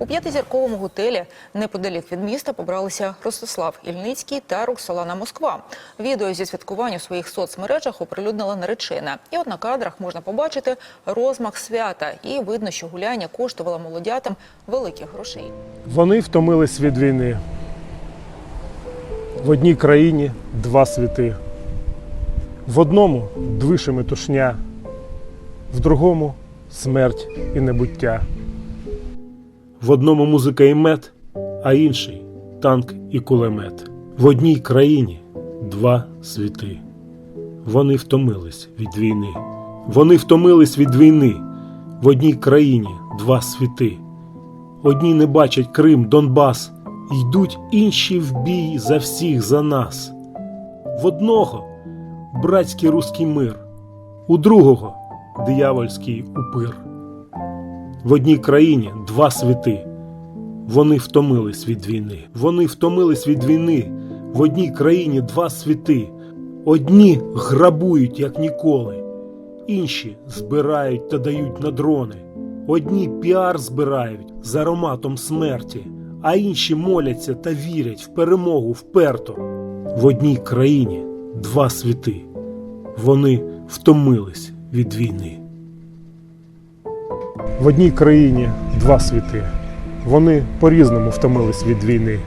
У п'ятизірковому готелі неподалік від міста побралися Ростислав Ільницький та Роксолана Москва. Відео зі святкування у своїх соцмережах оприлюднила наречена. І от на кадрах можна побачити розмах свята. І видно, що гуляння коштувало молодятам великих грошей. Вони втомились від війни. В одній країні два світи. В одному двише метушня, в другому смерть і небуття. В одному музика і мед, а інший танк і кулемет. В одній країні два світи. Вони втомились від війни. Вони втомились від війни. В одній країні два світи. Одні не бачать Крим, Донбас, йдуть інші в бій за всіх за нас. В одного братський руський мир, у другого диявольський упир. В одній країні два світи. Вони втомились від війни. Вони втомились від війни. В одній країні два світи. Одні грабують, як ніколи, інші збирають та дають на дрони. Одні піар збирають з ароматом смерті, а інші моляться та вірять в перемогу вперто. В одній країні два світи. Вони втомились від війни. В одній країні два світи. Вони по-різному втомились від війни.